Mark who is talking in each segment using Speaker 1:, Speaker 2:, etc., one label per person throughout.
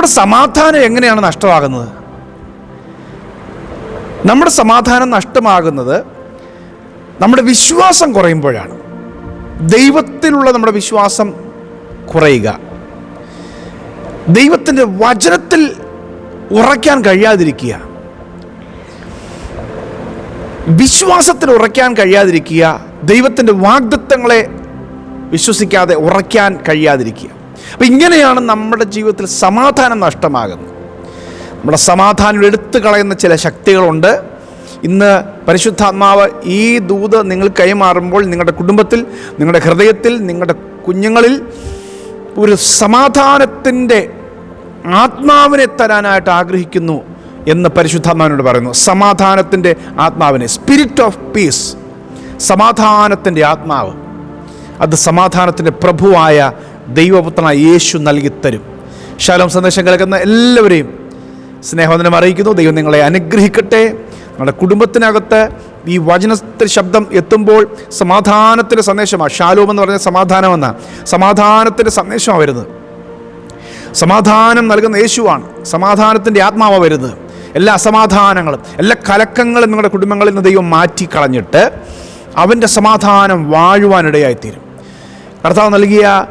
Speaker 1: നമ്മുടെ സമാധാനം എങ്ങനെയാണ് നഷ്ടമാകുന്നത്? നമ്മുടെ സമാധാനം നഷ്ടമാകുന്നത് നമ്മുടെ വിശ്വാസം കുറയുമ്പോഴാണ്. ദൈവത്തിലുള്ള നമ്മുടെ വിശ്വാസം കുറയുക. ദൈവത്തിന്റെ വചനത്തിൽ ഉറയ്ക്കാൻ കഴിയാതിരിക്കുക. വിശ്വാസത്തിൽ ഉറയ്ക്കാൻ കഴിയാതിരിക്കുക. ദൈവത്തിന്റെ വാഗ്ദത്തങ്ങളെ വിശ്വസിക്കാതെ ഉറയ്ക്കാൻ കഴിയാതിരിക്കുക. അപ്പം ഇങ്ങനെയാണ് നമ്മുടെ ജീവിതത്തിൽ സമാധാനം നഷ്ടമാകുന്നത്. നമ്മുടെ സമാധാനം എടുത്തു കളയുന്ന ചില ശക്തികളുണ്ട്. ഇന്ന് പരിശുദ്ധാത്മാവ് ഈ ദൂത് നിങ്ങൾ കൈമാറുമ്പോൾ നിങ്ങളുടെ കുടുംബത്തിൽ നിങ്ങളുടെ ഹൃദയത്തിൽ നിങ്ങളുടെ കുഞ്ഞുങ്ങളിൽ ഒരു സമാധാനത്തിന്റെ ആത്മാവിനെ തരാനായിട്ട് ആഗ്രഹിക്കുന്നു എന്ന് പരിശുദ്ധാത്മാവിനോട് പറയുന്നു. സമാധാനത്തിന്റെ ആത്മാവിനെ സ്പിരിറ്റ് ഓഫ് പീസ് സമാധാനത്തിന്റെ ആത്മാവ്. അത് സമാധാനത്തിന്റെ പ്രഭുവായ ദൈവപുത്രനായ യേശു നൽകി തരും. ശാലോം സന്ദേശം കേൾക്കുന്ന എല്ലാവരെയും സ്നേഹവന്ദനം അറിയിക്കുന്നു. ദൈവം നിങ്ങളെ അനുഗ്രഹിക്കട്ടെ. നമ്മുടെ കുടുംബത്തിനകത്ത് ഈ വചനത്തിൽ ശബ്ദം എത്തുമ്പോൾ സമാധാനത്തിന്റെ സന്ദേശമാണ്. ഷാലോം എന്ന് പറഞ്ഞ സമാധാനമെന്ന സമാധാനത്തിന്റെ സന്ദേശമാണ് വരുന്നത്. സമാധാനം നൽകുന്ന യേശുവാണ്. സമാധാനത്തിന്റെ ആത്മാവ് വരുന്നത്. എല്ലാ അസമാധാനങ്ങളും എല്ലാ കലക്കങ്ങളും നിങ്ങളുടെ കുടുംബങ്ങളിൽ നിന്ന് ദൈവം മാറ്റിക്കളഞ്ഞിട്ട് അവന്റെ സമാധാനം വാഴുവാനിടയായിത്തീരും. കർത്താവ് നൽകിയ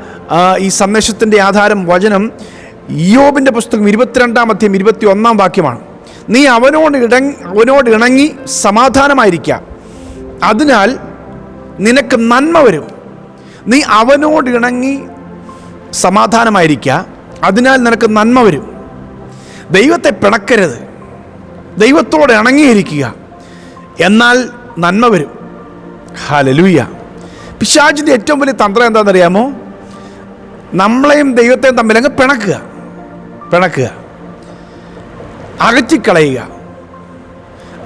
Speaker 1: ഈ സന്ദേശത്തിന്റെ ആധാരം വചനം യോബിന്റെ പുസ്തകം ഇരുപത്തിരണ്ടാം അധ്യയം ഇരുപത്തി ഒന്നാം വാക്യമാണ്. നീ അവനോട് ഇടങ്ങി അവനോട് ഇണങ്ങി സമാധാനമായിരിക്കാം. അതിനാൽ നിനക്ക് നന്മ വരും. നീ അവനോട് ഇണങ്ങി സമാധാനമായിരിക്കുക അതിനാൽ നിനക്ക് നന്മ വരും. ദൈവത്തെ പിണക്കരുത്. ദൈവത്തോട് ഇണങ്ങിയിരിക്കുക. എന്നാൽ നന്മ വരും. ഹാലലൂയ പിശാചിന്റെ ഏറ്റവും വലിയ തന്ത്രം എന്താണെന്നറിയാമോ? നമ്മളെയും ദൈവത്തെയും തമ്മിൽ അങ്ങ് പിണക്കുക. പിണക്കുക. അകറ്റിക്കളയുക.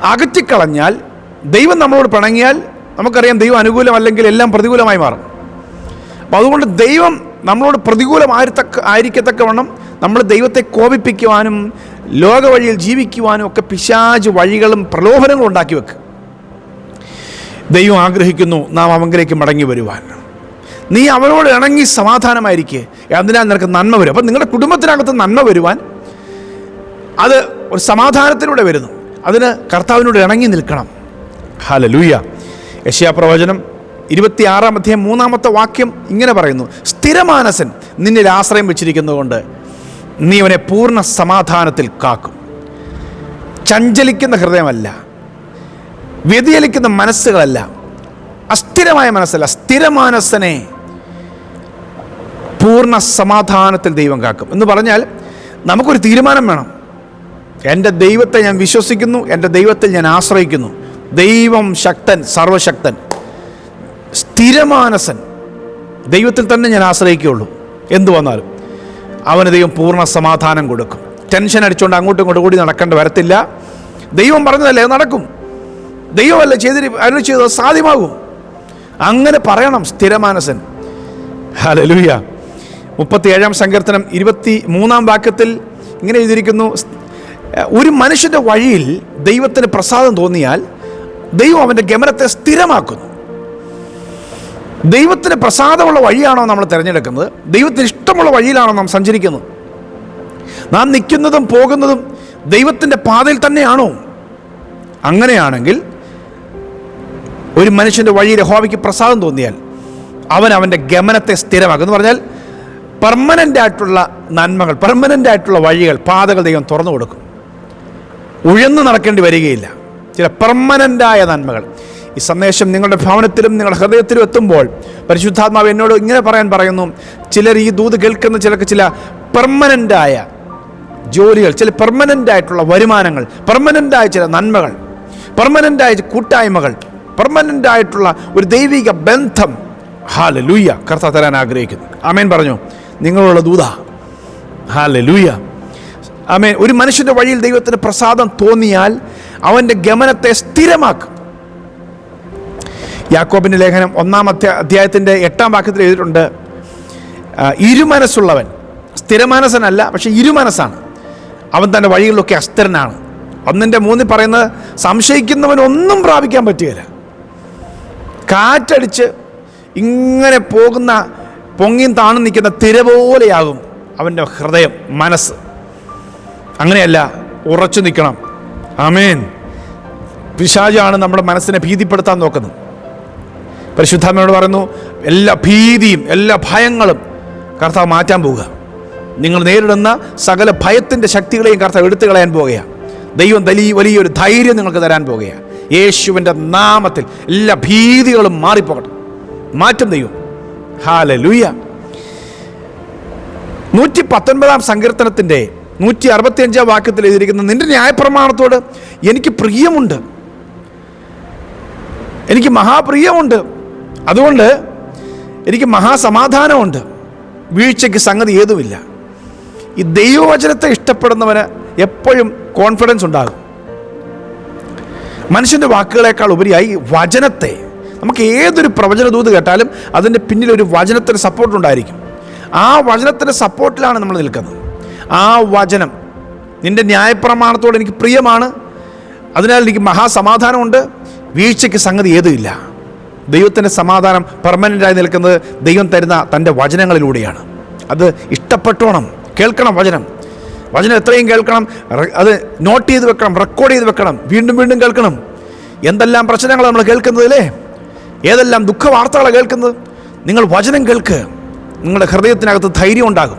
Speaker 1: അകറ്റിക്കളഞ്ഞാൽ ദൈവം നമ്മളോട് പിണങ്ങിയാൽ നമുക്കറിയാം ദൈവം അനുകൂലമല്ലെങ്കിൽ എല്ലാം പ്രതികൂലമായി മാറും. അപ്പോൾ അതുകൊണ്ട് ദൈവം നമ്മളോട് പ്രതികൂലമായിത്തക്ക ആയിരിക്കത്തക്കവണ്ണം നമ്മൾ ദൈവത്തെ കോപിപ്പിക്കുവാനും ലോക വഴിയിൽ ജീവിക്കുവാനും ഒക്കെ പിശാജ് വഴികളും പ്രലോഭനങ്ങളും ഉണ്ടാക്കി വെക്കുക ദൈവം ആഗ്രഹിക്കുന്നു നാം അവങ്കിലേക്ക് മടങ്ങി വരുവാൻ. നീ അവരോട് ഇണങ്ങി സമാധാനമായിരിക്കുക അതിനാൽ നിനക്ക് നന്മ വരും. അപ്പം നിങ്ങളുടെ കുടുംബത്തിനകത്ത് നന്മ വരുവാൻ അത് ഒരു സമാധാനത്തിലൂടെ വരുന്നു. അതിന് കർത്താവിനോട് ഇണങ്ങി നിൽക്കണം. ഹാലലൂയ യശയാ പ്രവചനം ഇരുപത്തിയാറാം അധ്യായം മൂന്നാമത്തെ വാക്യം ഇങ്ങനെ പറയുന്നു. സ്ഥിരമാനസൻ നിന്നിൽ ആശ്രയം വെച്ചിരിക്കുന്നതുകൊണ്ട് നീ അവനെ പൂർണ സമാധാനത്തിൽ കാക്കും. ചഞ്ചലിക്കുന്ന ഹൃദയമല്ല വ്യതിചലിക്കുന്ന മനസ്സുകളല്ല അസ്ഥിരമായ മനസ്സല്ല. സ്ഥിരമാനസനെ പൂർണ സമാധാനത്തിൽ ദൈവം കാക്കും. എന്ന് പറഞ്ഞാൽ നമുക്കൊരു തീരുമാനം വേണം. എന്റെ ദൈവത്തെ ഞാൻ വിശ്വസിക്കുന്നു എന്റെ ദൈവത്തിൽ ഞാൻ ആശ്രയിക്കുന്നു. ദൈവം ശക്തൻ സർവശക്തൻ സ്ഥിരമാനസൻ. ദൈവത്തിൽ തന്നെ ഞാൻ ആശ്രയിക്കുകയുള്ളൂ. എന്തു വന്നാലും അവന് ദൈവം പൂർണ സമാധാനം കൊടുക്കും. ടെൻഷൻ അടിച്ചുകൊണ്ട് അങ്ങോട്ടും ഇങ്ങോട്ടും കൂടി നടക്കേണ്ട വരത്തില്ല. ദൈവം പറഞ്ഞതല്ലേ നടക്കും. ദൈവമല്ല ചെയ്തിരി അരുൾ ചെയ്തത് സാധ്യമാകും. അങ്ങനെ പറയണം സ്ഥിരമാനസൻ. ഹലലുയ മുപ്പത്തി ഏഴാം സങ്കീർത്തനം ഇരുപത്തി മൂന്നാം വാക്യത്തിൽ ഇങ്ങനെ എഴുതിയിരിക്കുന്നു. ഒരു മനുഷ്യന്റെ വഴിയിൽ ദൈവത്തിന് പ്രസാദം തോന്നിയാൽ ദൈവം അവന്റെ ഗമനത്തെ സ്ഥിരമാക്കുന്നു. ദൈവത്തിന് പ്രസാദമുള്ള വഴിയാണോ നമ്മൾ തിരഞ്ഞെടുക്കുന്നത്? ദൈവത്തിന് ഇഷ്ടമുള്ള വഴിയിലാണോ നാം സഞ്ചരിക്കുന്നത് നാം നിൽക്കുന്നതും പോകുന്നതും ദൈവത്തിന്റെ പാതയിൽ തന്നെയാണോ? അങ്ങനെയാണെങ്കിൽ ഒരു മനുഷ്യന്റെ വഴിയിൽ ഹോവയ്ക്ക് പ്രസാദം തോന്നിയാൽ അവൻ അവന്റെ ഗമനത്തെ സ്ഥിരമാക്കും എന്ന് പറഞ്ഞാൽ പെർമനന്റ് ആയിട്ടുള്ള നന്മകൾ പെർമനന്റ് ആയിട്ടുള്ള വഴികൾ പാതകൾ ദൈവം തുറന്നു കൊടുക്കും. ഉഴന്നു നടക്കേണ്ടി വരികയില്ല. ചില പെർമനന്റായ നന്മകൾ. ഈ സന്ദേശം നിങ്ങളുടെ ഭവനത്തിലും നിങ്ങളുടെ ഹൃദയത്തിലും എത്തുമ്പോൾ പരിശുദ്ധാത്മാവ് എന്നോട് ഇങ്ങനെ പറയാൻ പറയുന്നു ചിലർ ഈ ദൂത് കേൾക്കുന്ന ചിലർക്ക് ചില പെർമനന്റായ ജോലികൾ ചില പെർമനന്റ് ആയിട്ടുള്ള വരുമാനങ്ങൾ പെർമനന്റായ ചില നന്മകൾ പെർമനന്റായ കൂട്ടായ്മകൾ പെർമനന്റ് ആയിട്ടുള്ള ഒരു ദൈവിക ബന്ധം. ഹാല ലൂയ്യ കർത്ത തരാൻ ആഗ്രഹിക്കുന്നു. അമേൻ പറഞ്ഞു. നിങ്ങളുള്ള ദൂത. ഹാല ലൂയ ആമേ ഒരു മനുഷ്യന്റെ വഴിയിൽ ദൈവത്തിന് പ്രസാദം തോന്നിയാൽ അവന്റെ ഗമനത്തെ സ്ഥിരമാക്കും. യാക്കോബിന്റെ ലേഖനം ഒന്നാം അധ്യാ അധ്യായത്തിന്റെ എട്ടാം വാക്യത്തിൽ എഴുതിയിട്ടുണ്ട് ഇരുമനസ്സുള്ളവൻ. സ്ഥിരമനസ്സനല്ല പക്ഷെ ഇരുമനസ്സാണ്. അവൻ തന്റെ വഴികളിലൊക്കെ അസ്ഥിരനാണ്. ഒന്നിന്റെ മൂന്നിൽ പറയുന്നത് സംശയിക്കുന്നവൻ ഒന്നും പ്രാപിക്കാൻ പറ്റുകയില്ല. കാറ്റടിച്ച് ഇങ്ങനെ പോകുന്ന പൊങ്ങിയും താണു നിൽക്കുന്ന തിര പോലെയാകും അവന്റെ ഹൃദയം മനസ്സ്. അങ്ങനെയല്ല ഉറച്ചു നിൽക്കണം. ആമേൻ. പിശാചാണ് നമ്മുടെ മനസ്സിനെ ഭീതിപ്പെടുത്താൻ നോക്കുന്നത്. പരിശുദ്ധാമയോട് പറയുന്നു എല്ലാ ഭീതിയും എല്ലാ ഭയങ്ങളും കർത്താവ് മാറ്റാൻ പോവുക. നിങ്ങൾ നേരിടുന്ന സകല ഭയത്തിന്റെ ശക്തികളെയും കർത്താവ് എടുത്തു കളയാൻ പോവുകയാണ്. ദൈവം വലിയ വലിയൊരു ധൈര്യം നിങ്ങൾക്ക് തരാൻ പോവുകയാണ്. യേശുവിന്റെ നാമത്തിൽ എല്ലാ ഭീതികളും മാറിപ്പോകട്ടെ. മാറ്റം ദൈവം. ഹാല ലൂയ നൂറ്റി പത്തൊൻപതാം സങ്കീർത്തനത്തിന്റെ നൂറ്റി അറുപത്തിയഞ്ചാം വാക്യത്തിൽ എഴുതിയിരിക്കുന്ന നിന്റെ ന്യായപ്രമാണത്തോട് എനിക്ക് പ്രിയമുണ്ട്. എനിക്ക് മഹാപ്രിയമുണ്ട്. അതുകൊണ്ട് എനിക്ക് മഹാസമാധാനമുണ്ട്. വീഴ്ചയ്ക്ക് സംഗതി ഏതുമില്ല. ഈ ദൈവവചനത്തെ ഇഷ്ടപ്പെടുന്നവന് എപ്പോഴും കോൺഫിഡൻസ് ഉണ്ടാകും. മനുഷ്യന്റെ വാക്കുകളേക്കാൾ ഉപരിയായി വചനത്തെ നമുക്ക് ഏതൊരു പ്രവചന പ്രവചനദൂത് കേട്ടാലും അതിന്റെ പിന്നിൽ ഒരു വചനത്തിന് സപ്പോർട്ട് ഉണ്ടായിരിക്കും. ആ വചനത്തിന്റെ സപ്പോർട്ടിലാണ് നമ്മൾ നിൽക്കുന്നത്. ആ വചനം നിന്റെ ന്യായപ്രമാണത്തോട് എനിക്ക് പ്രിയമാണ്. അതിനാൽ എനിക്ക് മഹാസമാധാനമുണ്ട്. വീഴ്ചയ്ക്ക് സംഗതി ഏതുമില്ല. ദൈവത്തിന്റെ സമാധാനം പെർമനന്റായി നിൽക്കുന്നത് ദൈവം തരുന്ന തന്റെ വചനങ്ങളിലൂടെയാണ്. അത് ഇഷ്ടപ്പെട്ടോണം. കേൾക്കണം വചനം. വചനം എത്രയും കേൾക്കണം. അത് നോട്ട് ചെയ്ത് വെക്കണം റെക്കോർഡ് ചെയ്ത് വെക്കണം. വീണ്ടും വീണ്ടും കേൾക്കണം. എന്തെല്ലാം പ്രശ്നങ്ങൾ നമ്മൾ കേൾക്കുന്നത് അല്ലേ? ഏതെല്ലാം ദുഃഖ വാർത്തകളാണ് കേൾക്കുന്നത്? നിങ്ങൾ വചനം കേൾക്ക്. നിങ്ങളുടെ ഹൃദയത്തിനകത്ത് ധൈര്യം ഉണ്ടാകും.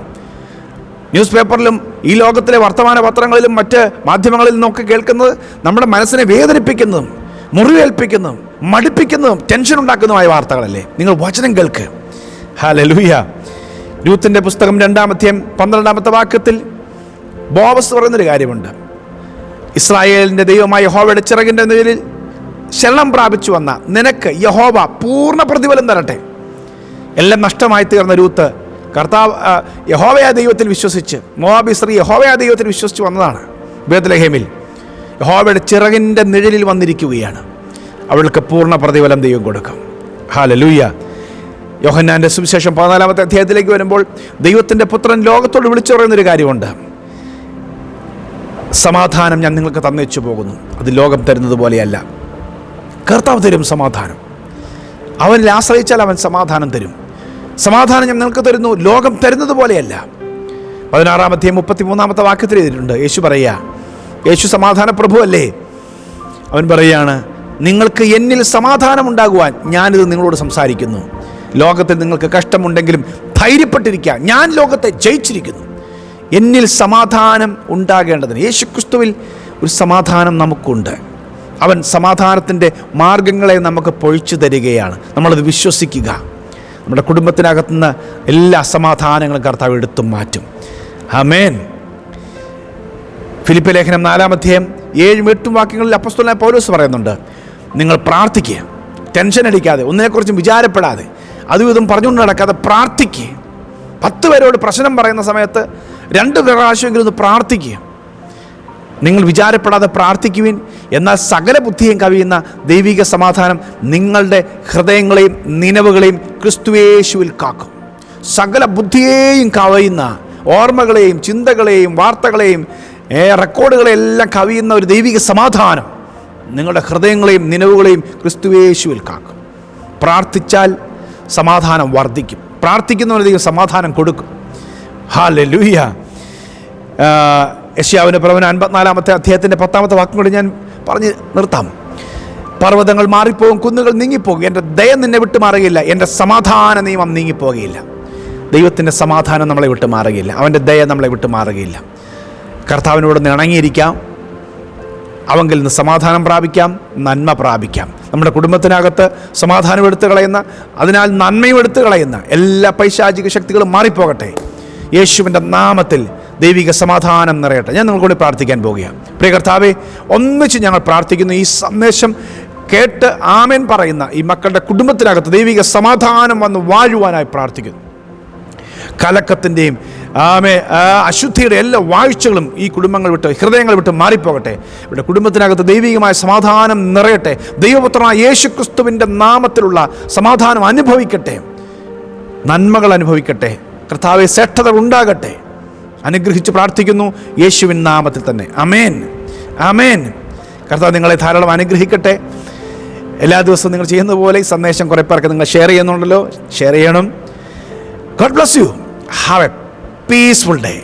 Speaker 1: ന്യൂസ് പേപ്പറിലും ഈ ലോകത്തിലെ വർത്തമാന പത്രങ്ങളിലും മറ്റ് മാധ്യമങ്ങളിൽ നിന്നൊക്കെ കേൾക്കുന്നത് നമ്മുടെ മനസ്സിനെ വേദനിപ്പിക്കുന്നതും മുറിവേൽപ്പിക്കുന്നതും മടുപ്പിക്കുന്നതും ടെൻഷൻ ഉണ്ടാക്കുന്നതുമായ വാർത്തകളല്ലേ? നിങ്ങൾ വചനം കേൾക്ക്. ഹാലലൂയ രൂത്തിന്റെ പുസ്തകം രണ്ടാമത്തെയും പന്ത്രണ്ടാമത്തെ വാക്യത്തിൽ ബോവസ് പറയുന്നൊരു കാര്യമുണ്ട്. ഇസ്രായേലിന്റെ ദൈവമായ ഹോവയുടെ ചിറകിന്റെ നിഴലിൽ ശരണം പ്രാപിച്ചു വന്ന നിനക്ക് യഹോവ പൂർണ പ്രതിഫലം തരട്ടെ. എല്ലാം നഷ്ടമായി തീർന്ന രൂത്ത് കർത്താവ് യഹോവയ ദൈവത്തിൽ വിശ്വസിച്ച് മോബി സ്ത്രീ യഹോവയ ദൈവത്തിൽ വിശ്വസിച്ച് വന്നതാണ് ബേദ്ലഹേമിൽ യഹോവയുടെ ചിറകിന്റെ നിഴലിൽ വന്നിരിക്കുകയാണ്. അവൾക്ക് പൂർണ പ്രതിഫലം ദൈവം കൊടുക്കും. ഹാലലൂയ യോഹന്നാന്റെ സുവിശേഷം പതിനാലാമത്തെ അധ്യായത്തിലേക്ക് വരുമ്പോൾ ദൈവത്തിന്റെ പുത്രൻ ലോകത്തോട് വിളിച്ചു പറയുന്നൊരു കാര്യമുണ്ട്. സമാധാനം ഞാൻ നിങ്ങൾക്ക് തന്നേച്ചു പോകുന്നു. അത് ലോകം തരുന്നത് പോലെയല്ല. കർത്താവ് തരും സമാധാനം. അവനിൽ ആശ്രയിച്ചാൽ അവൻ സമാധാനം തരും. സമാധാനം ഞാൻ നിങ്ങൾക്ക് തരുന്നു. ലോകം തരുന്നത് പോലെയല്ല. പതിനാറാമത്തെ മുപ്പത്തി മൂന്നാമത്തെ വാക്യത്തിൽ എഴുതിയിട്ടുണ്ട്. യേശു പറയുക യേശു സമാധാന പ്രഭു അല്ലേ അവൻ പറയുകയാണ് നിങ്ങൾക്ക് എന്നിൽ സമാധാനം ഉണ്ടാകുവാൻ ഞാനിത് നിങ്ങളോട് സംസാരിക്കുന്നു. ലോകത്തിൽ നിങ്ങൾക്ക് കഷ്ടമുണ്ടെങ്കിലും ധൈര്യപ്പെട്ടിരിക്കുക. ഞാൻ ലോകത്തെ ജയിച്ചിരിക്കുന്നു. എന്നിൽ സമാധാനം ഉണ്ടാകേണ്ടതിന്. യേശുക്രിസ്തുവിൽ ഒരു സമാധാനം നമുക്കുണ്ട്. അവൻ സമാധാനത്തിന്റെ മാർഗങ്ങളെ നമുക്ക് പൊഴിച്ചു തരികയാണ്. നമ്മളത് വിശ്വസിക്കുക. നമ്മുടെ കുടുംബത്തിനകത്തുനിന്ന് എല്ലാ സമാധാനങ്ങളും കർത്താവ് എടുത്തും മാറ്റും. അമേൻ ഫിലിപ്പ് ലേഖനം നാലാമധ്യായം ഏഴും എട്ടും വാക്യങ്ങളിൽ അപ്പസ്തോലനായ പൗലോസ് പറയുന്നുണ്ട് നിങ്ങൾ പ്രാർത്ഥിക്കുക ടെൻഷൻ അടിക്കാതെ ഒന്നിനെക്കുറിച്ചും വിചാരപ്പെടാതെ അതും ഇതും പറഞ്ഞുകൊണ്ട് നടക്കാതെ പ്രാർത്ഥിക്കുക. പത്ത് പേരോട് പ്രശ്നം പറയുന്ന സമയത്ത് രണ്ട് പ്രാവശ്യമെങ്കിലും ഒന്ന് പ്രാർത്ഥിക്കുക. നിങ്ങൾ വിചാരപ്പെടാതെ പ്രാർത്ഥിക്കുവിൻ. എന്നാൽ സകല ബുദ്ധിയും കവിയുന്ന ദൈവിക സമാധാനം നിങ്ങളുടെ ഹൃദയങ്ങളെയും നിലവുകളെയും ക്രിസ്തുവേശുവിൽ കാക്കും. സകല ബുദ്ധിയെയും കവയുന്ന ഓർമ്മകളെയും ചിന്തകളെയും വാർത്തകളെയും റെക്കോർഡുകളെല്ലാം കവിയുന്ന ഒരു ദൈവിക സമാധാനം നിങ്ങളുടെ ഹൃദയങ്ങളെയും നിലവുകളെയും ക്രിസ്തുവേശുവിൽ കാക്കും. പ്രാർത്ഥിച്ചാൽ സമാധാനം വർദ്ധിക്കും. പ്രാർത്ഥിക്കുന്നവന് ദൈവം സമാധാനം കൊടുക്കും. ഹാ ലൂയ്യ യശ്യാവിന്റെ പ്രവന അൻപത്തിനാലാമത്തെ അദ്ദേഹത്തിന്റെ പത്താമത്തെ വാക്കും കൂടി ഞാൻ പറഞ്ഞ് നിർത്താം. പർവതങ്ങൾ മാറിപ്പോകും കുന്നുകൾ നീങ്ങിപ്പോകും. എന്റെ ദയ നിന്നെ വിട്ടു മാറുകയില്ല. എന്റെ സമാധാന നിയമം നീങ്ങിപ്പോകുകയില്ല. ദൈവത്തിന്റെ സമാധാനം നമ്മളെ വിട്ടു മാറുകയില്ല. അവന്റെ ദയ നമ്മളെ വിട്ടു മാറുകയില്ല. കർത്താവിനോട് ഇണങ്ങിയിരിക്കാം. അവങ്കിൽ നിന്ന് സമാധാനം പ്രാപിക്കാം നന്മ പ്രാപിക്കാം. നമ്മുടെ കുടുംബത്തിനകത്ത് സമാധാനം എടുത്തു കളയുന്ന അതിനാൽ നന്മയും എടുത്തു കളയുന്ന എല്ലാ പൈശാചിക ശക്തികളും മാറിപ്പോകട്ടെ. യേശുവിന്റെ നാമത്തിൽ ദൈവിക സമാധാനം നിറയട്ടെ. ഞാൻ നിങ്ങൾക്കൂടി പ്രാർത്ഥിക്കാൻ പോവുകയാണ്. പ്രിയ കർത്താവെ ഒന്നിച്ച് ഞങ്ങൾ പ്രാർത്ഥിക്കുന്നു ഈ സന്ദേശം കേട്ട് ആമേൻ പറയുന്ന ഈ മക്കളുടെ കുടുംബത്തിനകത്ത് ദൈവിക സമാധാനം വന്ന് വാഴുവാനായി പ്രാർത്ഥിക്കുന്നു. കലക്കത്തിന്റെയും ആമേ അശുദ്ധിയുടെ എല്ലാ വാഴ്ചകളും ഈ കുടുംബങ്ങൾ വിട്ട് ഹൃദയങ്ങൾ വിട്ട് മാറിപ്പോകട്ടെ. ഇവിടെ കുടുംബത്തിനകത്ത് ദൈവികമായ സമാധാനം നിറയട്ടെ. ദൈവപുത്രനായ യേശു ക്രിസ്തുവിന്റെ നാമത്തിലുള്ള സമാധാനം അനുഭവിക്കട്ടെ. നന്മകൾ അനുഭവിക്കട്ടെ. കർത്താവെ ശ്രേഷ്ഠത ഉണ്ടാകട്ടെ. അനുഗ്രഹിച്ച് പ്രാർത്ഥിക്കുന്നു. യേശുവിൻ നാമത്തിൽ തന്നെ. അമേൻ അമേൻ കർത്താവ് നിങ്ങളെ ധാരാളം അനുഗ്രഹിക്കട്ടെ. എല്ലാ ദിവസവും നിങ്ങൾ ചെയ്യുന്ന പോലെ ഈ സന്ദേശം കുറേ പേർക്ക് നിങ്ങൾ ഷെയർ ചെയ്യുന്നുണ്ടല്ലോ. ഷെയർ ചെയ്യണം. God bless you have a peaceful day